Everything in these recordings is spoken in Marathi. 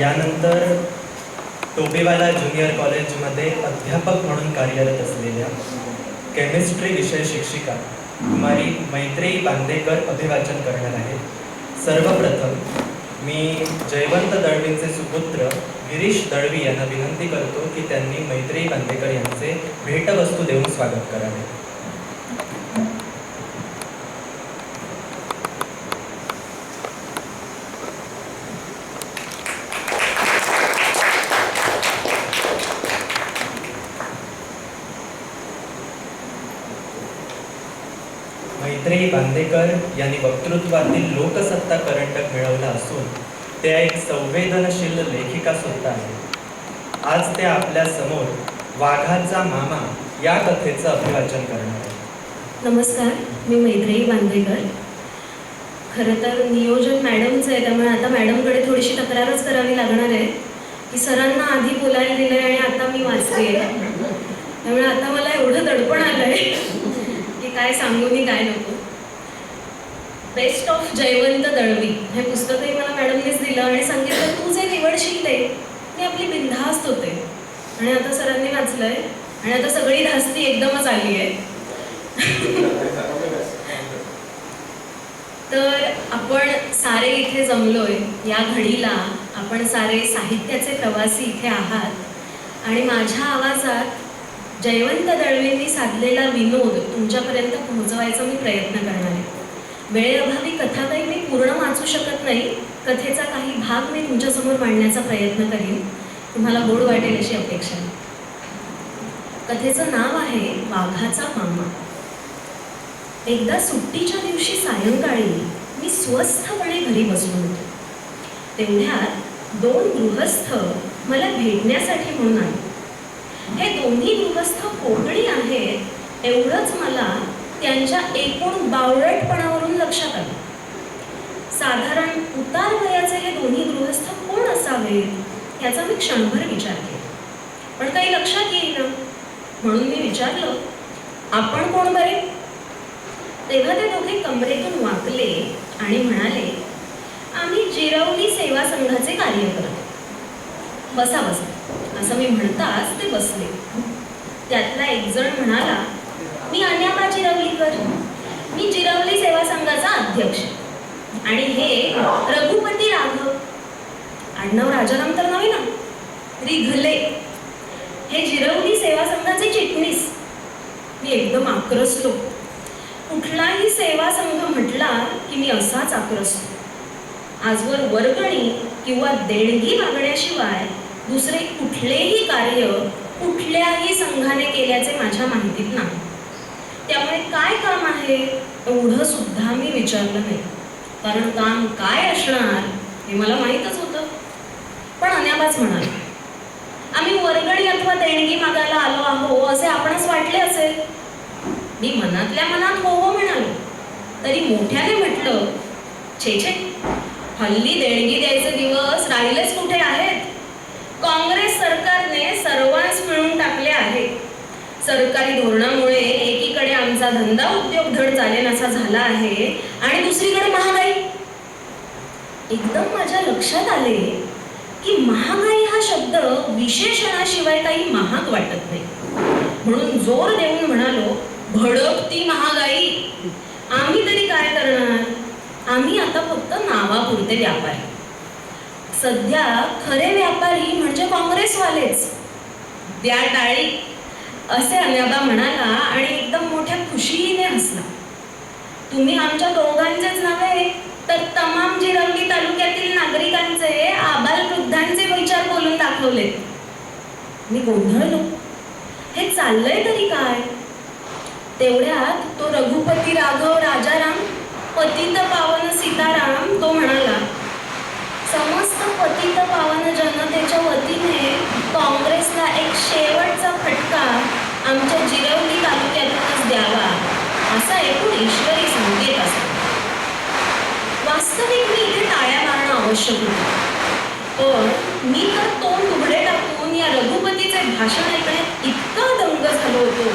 यानंतर टोपेवाला ज्युनियर कॉलेजमध्ये अध्यापक म्हणून कार्यरत असलेल्या केमिस्ट्री विषय शिक्षिका कुमारी मैत्रेयी बांदेकर अभिवाचन करणार आहेत सर्वप्रथम मी जयवंत दळवींचे सुपुत्र गिरीश दळवी यांना विनंती करतो की त्यांनी मैत्रेयी बांदेकर यांचे भेटवस्तू देऊन स्वागत करावे मैत्रेयी बांदेकर यांनी वक्तृत्वातील लोकसत्ता करंडक मिळवला असून त्या एक संवेदनशील लेखिका सुद्धा आहेत. आज त्या आपल्यासमोर वाघाचा मामा या कथेचं अभिवाचन करणार आहेत. नमस्कार मी मैत्रेयी बांदेकर खरं तर नियोजन मॅडमचं आहे त्यामुळे आता मॅडमकडे थोडीशी तक्रारच करावी लागणार आहे की सरांना आधी बोलायला दिलं आहे आणि आता मी वाचते त्यामुळे आता मला एवढं दडपण आलंय की काय सांगू मी काय नको. Best of Jaywant Dalvi. हे पुस्तकही मला मॅडमनेच दिलं आणि सांगितलं तू जे निवडशील ते मी आपली बिनधास्त होते. आणि आता सरांनी वाचलंय आणि आता सगळी धास्ती एकदमच आली आहे. तर आपण सारे इथे जमलोय या घडीला आपण सारे साहित्याचे प्रवासी इथे आहात. आणि माझ्या आवाजात जयवंत दळवींनी साधलेला विनोद तुमच्यापर्यंत पोहोचवायचा मी प्रयत्न करणार आहे. वेळेअभावी कथा काही मी पूर्ण वाचू शकत नाही. कथेचा काही भाग मी तुमच्यासमोर मांडण्याचा प्रयत्न करेन. तुम्हाला गोड वाटेल अशी अपेक्षा कथेचं नाव आहे वाघाचा मामा. एकदा सुट्टीच्या दिवशी सायंकाळी मी स्वस्थपणे घरी बसलो होतो. तेवढ्यात दोन गृहस्थ मला भेटण्यासाठी म्हणून आले. हे दोन्ही गृहस्थ कोकणी आहेत एवढंच मला त्यांच्या एकूण बावळटपणावर लक्षात आलं. साधारण उतार वयाचे हे दोन्ही गृहस्थ कोण असावेत याचा मी क्षणभर विचार केला. पण काही लक्षात येईना. म्हणून मी विचारलं आपण कोण बरे? तेव्हा ते दोघे कमरेतून वाकले आणि म्हणाले आम्ही जिरवली सेवा संघाचे कार्य करतो बसा बसा. असं मी म्हणताच ते बसले. त्यातला एक जण म्हणाला मी अन्यापा जिरवलीकर मी जिरवली सेवा संघाचा अध्यक्ष. आणि हे रघुपती राघव. आडनाव राजाराम तर नव्हे ना? रिघले. हे जिरवली सेवा संघाचे चिटणीस. मी एकदम आक्रसलो. कुठलाही सेवा संघ म्हटला की मी असाच आक्रसतो आजवर वर्गणी किंवा देणगी मागण्याशिवाय दुसरे कुठलेही कार्य कुठल्याही संघाने केल्याचे माझ्या माहितीत नाही. त्यामुळे काय काम आहे? एवढं सुद्धा मी विचारलं नाही. कारण काम काय असणार हे मला माहीतच होतं. पण अन्याबाच म्हणाल आम्ही वरगडी अथवा देणगी मागायला आलो आहो असे आपणच वाटले असेल. मी मनातल्या मनात हो हो म्हणालो. तरी मोठ्याने म्हटलं छे छे हल्ली देणगी द्यायचे दिवस राहिलेच कुठे आहेत? काँग्रेस सरकारने सर्वांस मिळून टाकले आहे. सरकारी धोरणामुळे आमचा धंदा उद्योग धड चालेनासा झाला आहे. आणि दुसरीकडे महागाई. एकदम माझ्या लक्षात आले की महागाई हा शब्द विशेषणाशिवाय काही महाग वाटत नाही. म्हणून जोर देऊन म्हणालो भडकती महागाई. आम्ही तरी काय करणार? आम्ही आता फक्त नावापुरते व्यापारी. सध्या खरे व्यापारी म्हणजे काँग्रेसवालेच. द्या टाळी. असे अन्याबा म्हणाला आणि एकदम मोठ्या खुशीने हसला. तुम्ही आमच्या दोघांचेच नव्हे तर तमाम जिरवली तालुक्यातील नागरिकांचे आबाल वृद्धांचे विचार बोलून दाखवले. मी गोंधळलो. हे चाललंय तरी काय? तेवढ्यात तो रघुपती राघव राजाराम पतित पावन सीताराम तो म्हणाला समस्त पतित पावन जनतेच्या वतीने काँग्रेसला एक शेवटचा फटका आमच्या जिरवली तालुक्यातच द्यावा असा एकूण ईश्वरी संकेत असतो. वास्तविक मी इथे टाळ्या मारणं आवश्यक होतं. पण मी तर तोंड उघडे टाकून या रघुपतीचे भाषण ऐकण्यात इतका दंग झालो होतो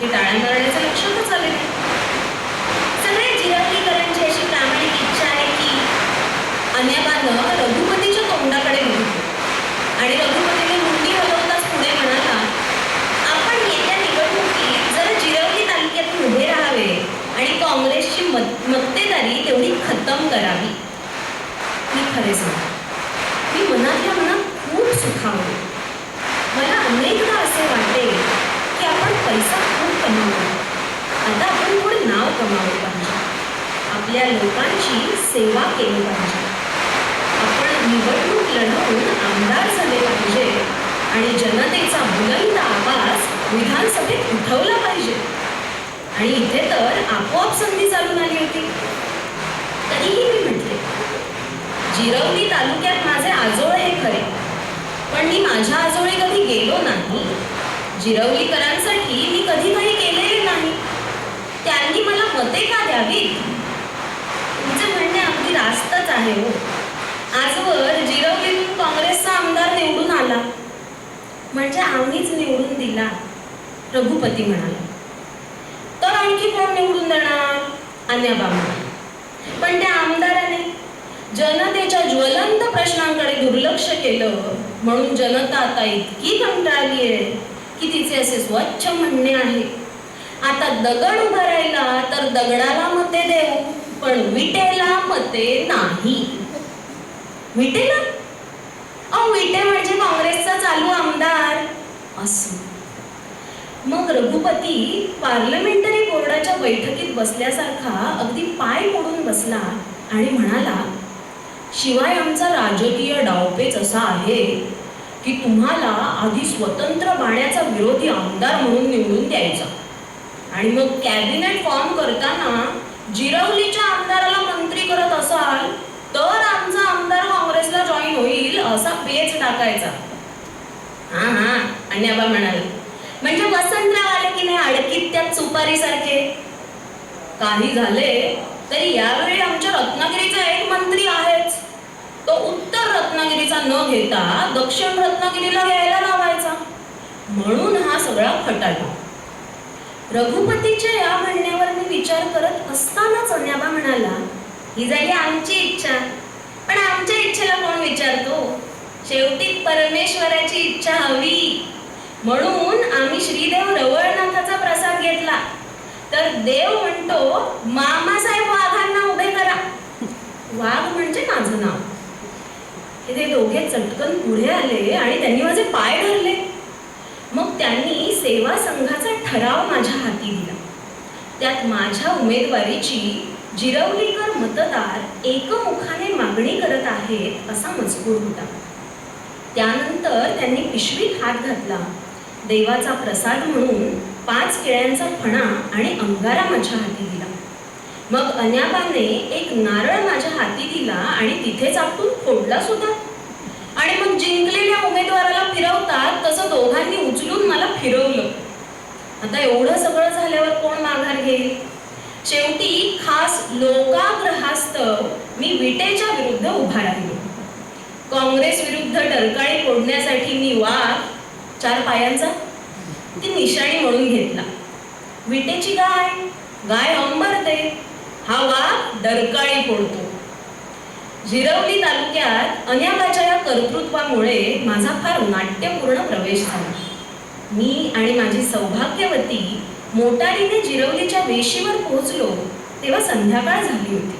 की टाळ्या मारण्याचं लक्षातच आले सगळे जिरवलीकरांची अशी प्रामाणिक इच्छा आहे की अन्यबानं रघुपतीच्या तोंडाकडे बघितलं अनेकदा असे वाटे की आपण पैसा खूप कमावला आता आपण थोडं नाव कमावलं पाहिजे आपल्या लोकांची सेवा केली पाहिजे आपण निवडणूक लढवून आमदार झाले पाहिजे आणि जनतेचा बुलंद आवाज विधानसभेत उठवला पाहिजे. आणि इथे तर आपोआप संधी चालून आली होती. तरीही मी म्हटले जिरवली तालुक्यात माझे आजोळे हे खरे पण मी माझ्या आजोळे कधी गेलो नाही. जिरवलीकरांसाठी मी कधी काही केलेले नाही. त्यांनी मला मते का द्यावी तुमचे म्हणणे अगदी रास्तच आहे हो. आजवर जिरवलीतून काँग्रेसचा आमदार निवडून आला. म्हणजे आम्हीच निवडून दिला. रघुपती म्हणाला तर आणखी कोण निवडून देणार? अन्याबा म्हणाले पण त्या आमदाराने जनतेच्या ज्वलंत प्रश्नांकडे दुर्लक्ष केलं म्हणून जनता आता इतकी कंटाळली आहे की तिचे असे स्वच्छ म्हणणे आहे. आता दगड उभा राहिला तर दगडाला मते देऊ पण विटेला मते नाही. विटेला? अहो विटे म्हणजे काँग्रेसचा चालू आमदार. असं मग रघुपती पार्लमेंटरी बोर्डाच्या बैठकीत बसल्यासारखा अगदी पाय मोडून बसला आणि म्हणाला शिवाय आमचा राजकीय डावपेच असा आहे की तुम्हाला आधी स्वतंत्र बाण्याचा विरोधी आमदार म्हणून निवडून द्यायचा. आणि मग कॅबिनेट फॉर्म करताना जिरवलीच्या आमदाराला मंत्री करत असाल तर आमचा आमदार काँग्रेसला जॉईन होईल असा पेच टाकायचा. हा हा आणि आबा म्हणाले. म्हणजे वसंतराव आले की नाही अडकीत त्यात सुपारीसारखे? काही झाले तरी यावेळी आमच्या रत्नागिरीचा एक मंत्री आहेच. तो उत्तर रत्नागिरीचा न घेता दक्षिण रत्नागिरीला घ्यायला लावायचा. म्हणून हा सगळा खटाटा. रघुपतीच्या या म्हणण्यावर मी विचार करत असतानाच अन्याबा म्हणाला ही झाली आमची इच्छा. पण आमच्या इच्छेला कोण विचारतो? शेवटी परमेश्वराची इच्छा हवी. म्हणून आम्ही श्रीदेव रवळनाथाचा प्रसाद घेतला. तर देव म्हणतो मामासाहेब वाघांना उभे करा. वाघ म्हणजे माझं नाव. हे ते दोघे चटकन पुढे आले आणि त्यांनी माझे पाय धरले. मग त्यांनी सेवा संघाचा ठराव माझ्या हाती दिला. त्यात माझ्या उमेदवारीची जिरवलीकर मतदार एकमुखाने मागणी करत आहेत असा मजकूर होता. त्यानंतर त्यांनी पिशवीत हात घातला. देवाचा प्रसाद म्हणून पाच केळ्यांचा फणा आणि अंगारा माझ्या हाती दिला. मग अन्याबाने एक नारळ माझ्या हाती दिला आणि तिथेच चापून फोडला सुद्धा. आणि मग जिंकलेल्या उमेदवाराला फिरवतात तसं दोघांनी उचलून मला फिरवलं. आता एवढं सगळं झाल्यावर कोण माघार घेईल? शेवटी खास लोकाग्रहास्तव मी विटेच्या विरुद्ध उभा राहिलो. काँग्रेस विरुद्ध टरकाळी फोडण्यासाठी मी वाघ चार पायांचा? ती निशाणी म्हणून घेतला. विटेची गाय गाय अंबरते हा वाघ डरकाळी फोडतो जिरवली तालुक्यात अन्याबाच्या या कर्तृत्वामुळे माझा फार नाट्यपूर्ण प्रवेश झाला. मी आणि माझी सौभाग्यवती मोटारीने जिरवलीच्या वेशीवर पोहोचलो तेव्हा संध्याकाळ झाली होती.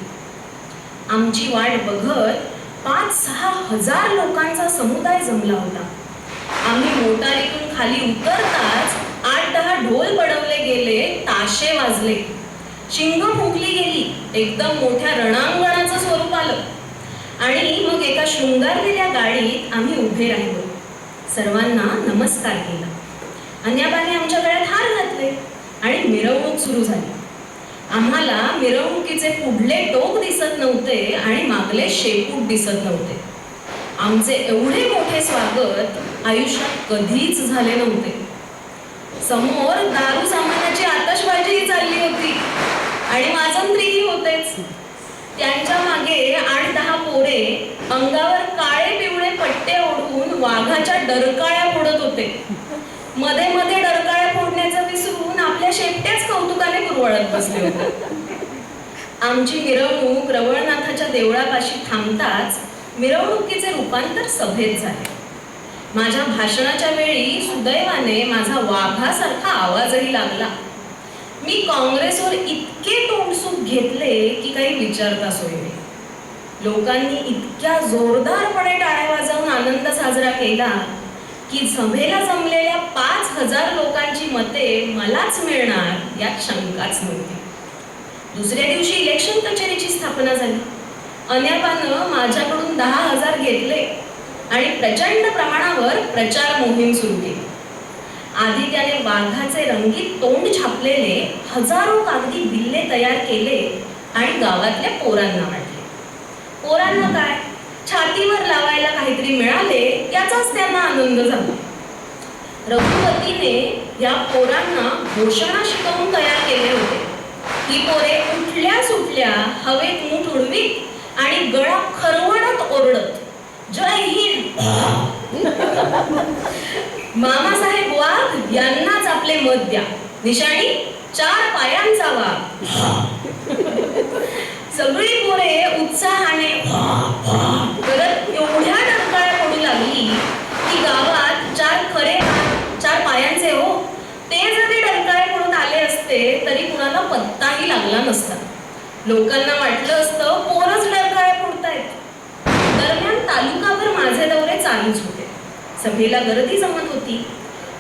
आमची वाट बघत पाच सहा हजार लोकांचा समुदाय जमला होता. आम्ही मोटारीतून खाली उतरताच आठ दहा ढोल पडवले गेले ताशे वाजले. शिंग फुंकली गेली एकदम मोठ्या रणांगणाचं स्वरूप आलं. आणि मग एका शृंगारलेल्या गाडीत आम्ही उभे राहिलो. सर्वांना नमस्कार केला. अन्याबाने आमच्या गळ्यात हार घातले आणि मिरवणूक सुरू झाली. आम्हाला मिरवणुकीचे पुढले टोक दिसत नव्हते आणि मागले शेपूट दिसत नव्हते. आमचे एवढे मोठे स्वागत आयुष्यात कधीच झाले नव्हते. समोर दारू सामानाची आतषबाजीही चालली होती आणि वाजंत्रीही होतेच. त्यांच्या मागे आठ दहा पोरे अंगावर काळे पिवळे पट्टे ओढून वाघाच्या डरकाळ्या फोडत होते. मध्ये मध्ये डरकाळ्या फोडण्याचं विसरून आपल्या शेपट्याच कौतुकाने कुरवळत बसले होते. आमची मिरवणूक रवळनाथाच्या देवळापाशी थांबताच मिरवणुकीचे रूपांतर सभेत झाले. माझ्या भाषणाच्या वेळी सुदैवाने माझा वाघासारखा आवाजही लागला. मी काँग्रेसवर इतके तोंडसूक घेतले की काही विचारता सोय नाही. लोकांनी इतक्या जोरदारपणे टाळ्या वाजवून आनंद साजरा केला की सभेला जमलेल्या पाच हजार लोकांची मते मलाच मिळणार यात शंकाच नव्हती. दुसऱ्या दिवशी इलेक्शन कचेरीची स्थापना झाली. अन्यापानं माझ्याकडून दहा हजार घेतले. आणि प्रचंड प्रमाणावर प्रचार मोहीम सुरू केली. आधी त्याने वाघाचे रंगीत तोंड छापलेले हजारो कागदी बिल्ले तयार केले आणि गावातल्या पोरांना वाटले पोरांना काय? छातीवर लावायला काहीतरी मिळाले याचाच त्यांना आनंद झाला. रघुपतीने या पोरांना घोषणा शिकवून तयार केले होते. ही पोरे उठल्या सुटल्या हवेत मूठ उडवीत आणि गळा खरवडत ओरडत जय हिंद मामासाहेब वाघ यांनाच आपले मत द्या. निशाणी चार पायांचा वाघ. सगळी पोरे उत्साहाने करत एवढ्या डरकाळ्या पडू लागली की गावात चार खरे चार पायांचे हो. ते जरी डंकाळे पडून आले असते तरी कुणाला पत्ताही लागला नसता. लोकांना वाटलं असतं पोरच डंकाळे पडतायत. तालुकाभर माझे दौरे चालूच होते. सभेला गर्दी जमत होती.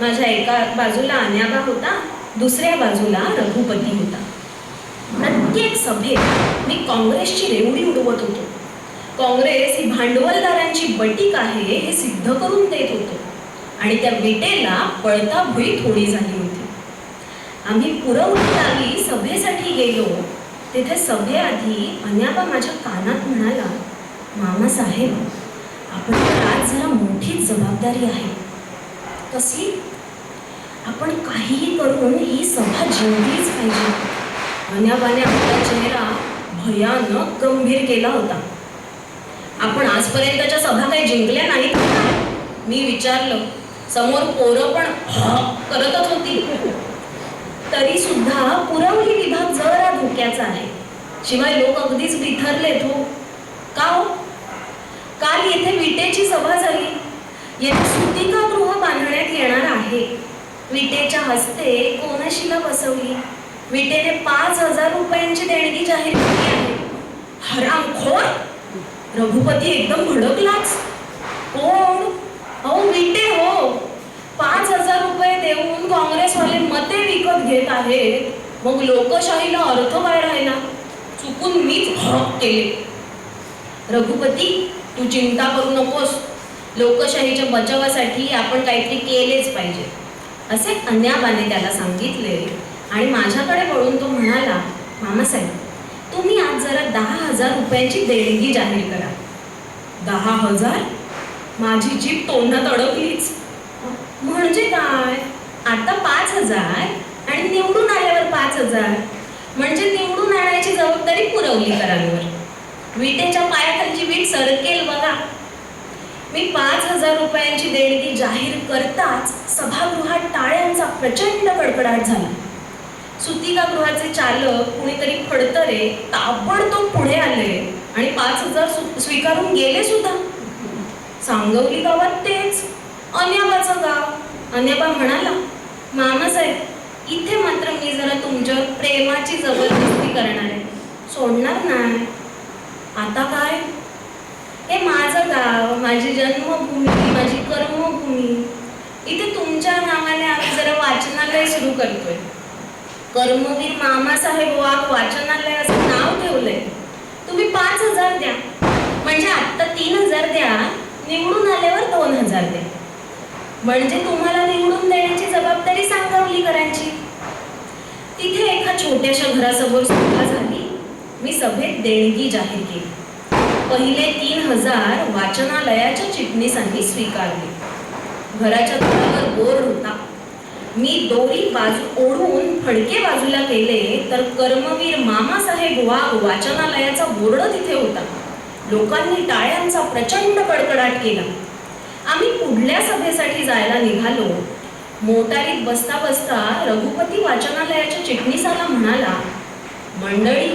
माझ्या एका बाजूला अन्याबा होता दुसऱ्या बाजूला रघुपती होता. प्रत्येक सभेत मी काँग्रेसची रेवडी उडवत होतो. काँग्रेस ही भांडवलदारांची बटीक आहे हे सिद्ध करून देत होतो. आणि त्या विटेला पळता भुई थोडी झाली होती. आम्ही पुरवणी सभेसाठी गेलो. तिथे सभेआधी अन्याबा माझ्या कानात म्हणाला मामासाहेब आपण आज जरा मोठीच जबाबदारी आहे. कशी आपण काहीही करून ही सभा जिंकलीच पाहिजे. अन्याबाने आपला चेहरा भयानक गंभीर केला होता. आपण आजपर्यंतच्या सभा काही जिंकल्या नाहीत. मी विचारलं समोर पोरं पण ह करतच होती. तरी सुद्धा पुरवणी विभाग जरा धोक्याचा आहे. शिवाय लोक अगदीच बिथरलेत हो. का हो? काल येथे विटेची सभा झाली. येथे सुतिका गृह बांधण्यात येणार आहे. विटेच्या हस्ते कोनशिला बसवली. विटेने पाच हजार रुपयांची देणगी जाहीर केली आहे. हरामखोर रघुपती एकदम भडकलाच. कोण? अहो विटे हो. पाच हजार रुपये देऊन काँग्रेसवाले मते विकत घेत आहेत. मग लोकशाहीला अर्थ काय राहिला? चुकून मीच हरप केले. रघुपती तू चिंता करू नकोस. लोकशाहीच्या बचावासाठी आपण काहीतरी केलेच पाहिजे. असे अन्याबाने त्याला सांगितले आणि माझ्याकडे वळून तो म्हणाला मामासाहेब तुम्ही आज जरा दहा हजार रुपयांची देणगी जाहीर करा. दहा हजार? माझी जीप तोंडात अडकलीच. म्हणजे काय? आता पाच हजार? आणि निवडून आल्यावर पाच हजार? म्हणजे निवडून आणायची जबाबदारी पुरवली करांवर. विटेच्या पायाखालची वीट सरकेल बघा. मी पाच हजार रुपयांची देणगी जाहीर करताच सभागृहात टाळ्यांचा प्रचंड कडकडाट झाला. सुतिकागृहाचे चालक कुणीतरी फडतरे ताबडतोब पुढे आले आणि पाच हजार सु- स्वीकारून गेले सुद्धा. सांगवली गावात तेच. अन्याबाचं गाव. अन्याबा म्हणाला मामासाहेब इथे मात्र मी जरा तुमच्या प्रेमाची जबरदस्ती करणार आहे. सोडणार नाही. आता काय? हे माझं गाव माझी जन्मभूमी माझी कर्मभूमी. इथे तुमच्या नावाने आम्ही जरा वाचनालय सुरू करतोय. कर्मवीर मामासाहेब वाघ वाचनालय असं नाव ठेवलंय. तुम्ही पाच हजार द्या. म्हणजे आत्ता तीन हजार द्या निवडून आल्यावर दोन हजार द्या. म्हणजे तुम्हाला निवडून देण्याची जबाबदारी सांगवलीकरांची तिथे एका छोट्याशा घरासमोर सुद्धा झाली. मी सभेत देणगी जाहीर केली. पहिले तीन हजार वाचनालयाच्या चिटणीसांनी स्वीकारले. घराच्या दुरावर बोर होता. मी दोरी बाजू ओढून फडके बाजूला केले तर कर्मवीर मामासाहेब वाघ वाचनालयाचा बोर्ड तिथे होता. लोकांनी टाळ्यांचा प्रचंड कडकडाट केला. आम्ही पुढल्या सभेसाठी जायला निघालो. मोटारीत बसता बसता रघुपती वाचनालयाच्या चिटणीसाला म्हणाला मंडळी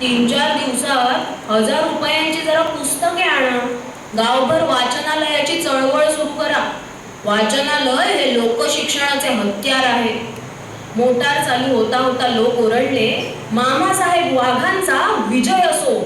तीन चार दिवसात हजार रुपयांची जरा पुस्तके आणा. गावभर वाचनालयाची चळवळ सुरू करा. वाचनालय हे लोकशिक्षणाचे हत्यार आहे. मोटार चालू होता होता लोक ओरडले मामासाहेब वाघांचा विजय असो.